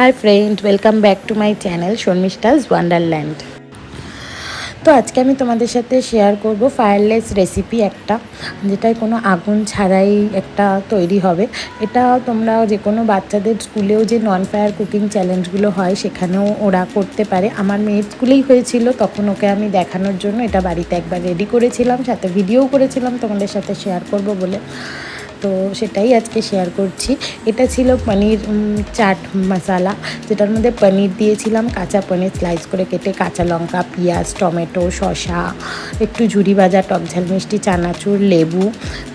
Hi friend welcome back to my channel Sharmishtha's wonderland তো আজকে আমি তোমাদের সাথে শেয়ার করব ফায়ারলেস রেসিপি একটা, যেটায় কোনো আগুন ছাড়াই একটা তৈরি হবে। এটা তোমরা যে কোনো বাচ্চাদের স্কুলেও যে নন ফায়ার কুকিং চ্যালেঞ্জগুলো হয়, সেখানেও ওরা করতে পারে। আমার মেয়ের স্কুলেই হয়েছিল, তখন ওকে আমি দেখানোর জন্য এটা বাড়িতে একবার রেডি করেছিলাম, সাথে ভিডিও করেছিলাম তোমাদের সাথে শেয়ার করব বলে। তো সেটাই আজকে শেয়ার করছি। এটা ছিল পনির চাট মশালা, যেটার মধ্যে পনির দিয়েছিলাম, কাঁচা পনির স্লাইস করে কেটে কাঁচা লঙ্কা, পেঁয়াজ, টমেটো, শসা, একটু ঝুরি ভাজা, টক ঝাল, মিষ্টি, চানাচুর, লেবু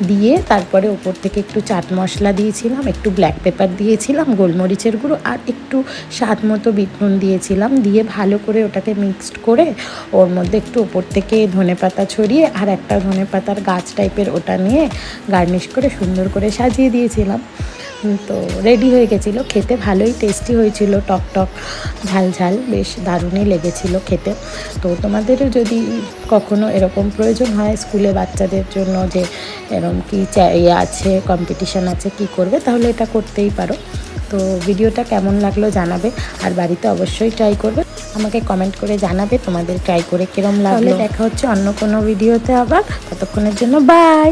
দিয়ে তারপরে ওপর থেকে একটু চাট মশলা দিয়েছিলাম, একটু ব্ল্যাক পেপার দিয়েছিলাম, গোলমরিচের গুঁড়ো আর একটু স্বাদ মতো বিট নুন দিয়েছিলাম, দিয়ে ভালো করে ওটাকে মিক্সড করে ওর মধ্যে একটু ওপর থেকে ধনে পাতা ছড়িয়ে আর একটা ধনে পাতার গাছ টাইপের ওটা নিয়ে গার্নিশ করে সুন্দর করে সাজিয়ে দিয়েছিলাম। তো রেডি হয়ে গেছিল খেতে ভালোই টেস্টি হয়েছিল টক টক ঝাল ঝাল বেশ দারুণই লেগেছিল খেতে। তো তোমাদেরও যদি কখনো এরকম প্রয়োজন হয় স্কুলে বাচ্চাদের জন্য যে এরকম কি ইয়ে আছে কম্পিটিশান আছে কি করবে তাহলে এটা করতেই পারো। তো ভিডিওটা কেমন লাগল জানাবে আর বাড়িতে অবশ্যই ট্রাই করবে। আমাকে কমেন্ট করে জানাবে তোমাদের ট্রাই করে কিরম লাগল। দেখা হচ্ছে অন্য কোনো ভিডিওতে আবার। ততক্ষণের জন্য বাই